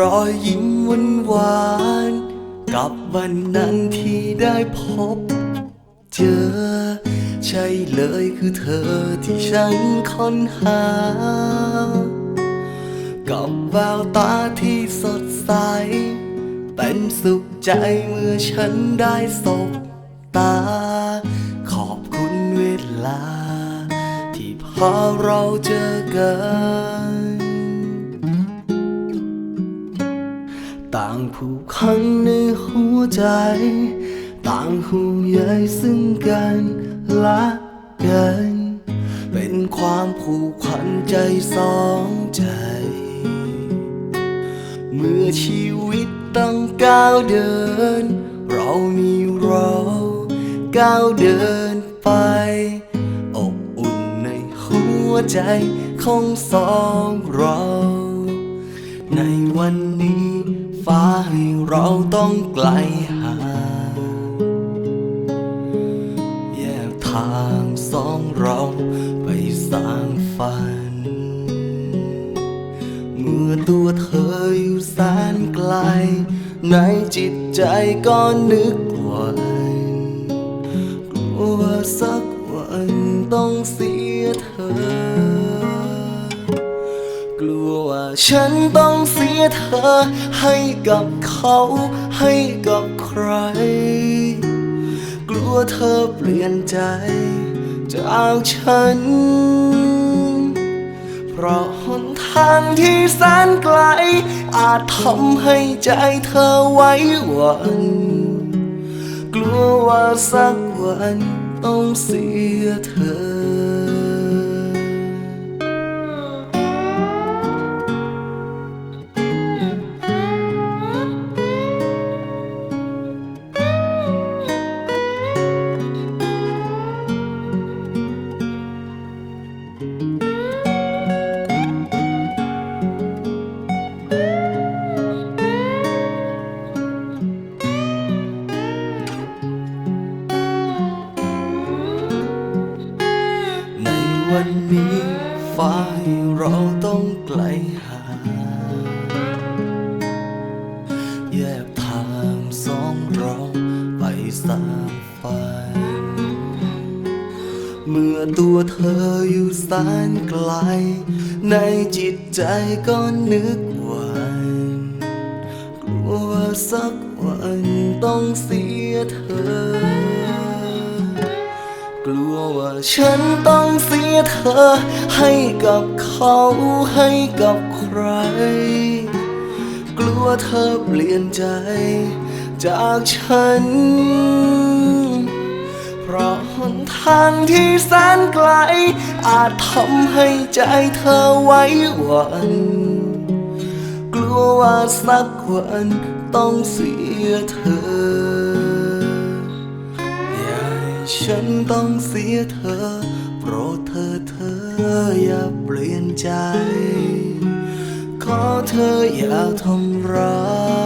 รอยยิ้มหวานหวานๆกับวันนั้นที่ได้พบ เจอ ใช่เลยคือเธอที่ฉันค้นหา กับแววตาที่สดใส เป็นสุขใจเมื่อฉันได้สบตา ขอบคุณเวลา ที่พาเราเจอกัน ผูกพันในหัวใจ ต่างห่วงใยซึ่งกันและกัน เป็นความผูกพันใจสองใจ เมื่อชีวิตต้องก้าวเดิน เรามีเราก้าวเดินไป อบอุ่นในหัวใจของสองเรา ในวันนี้ ฟ้าให้เราต้องไกลห่างแยกทางสองเราไปสร้างฝัน เมื่อตัวเธออยู่แสนไกล ในจิตใจก็นึกวันกลัวสักวันต้องเสียเธอ ฉันต้องเสียเธอ ให้กับเขาให้กับใคร กลัวเธอเปลี่ยนใจจากฉัน เพราะหนทางที่แสนไกล อาจทำให้ใจเธอไว้หวันกลัวว่าสักวันต้องเสียเธอ ไกลห่างแยกทางสองเราไปสางฝันเมื่อตัวเธออยู่แสนไกล ในจิตใจก็นึกหวันกลัวสักวันต้องเสียเธอ ฉันต้องเสียเธอ ให้กับเขาให้กับใคร กลัวเธอเปลี่ยนใจ จากฉัน เพราะหนทางที่แสนไกล อาจทำให้ใจเธอไว้หวันกลัวว่าสักวันต้องเสียเธอ ฉันต้องเสียเธอ โปรดเธอเธออย่าเปลี่ยนใจ ขอเธออย่าทำร้าย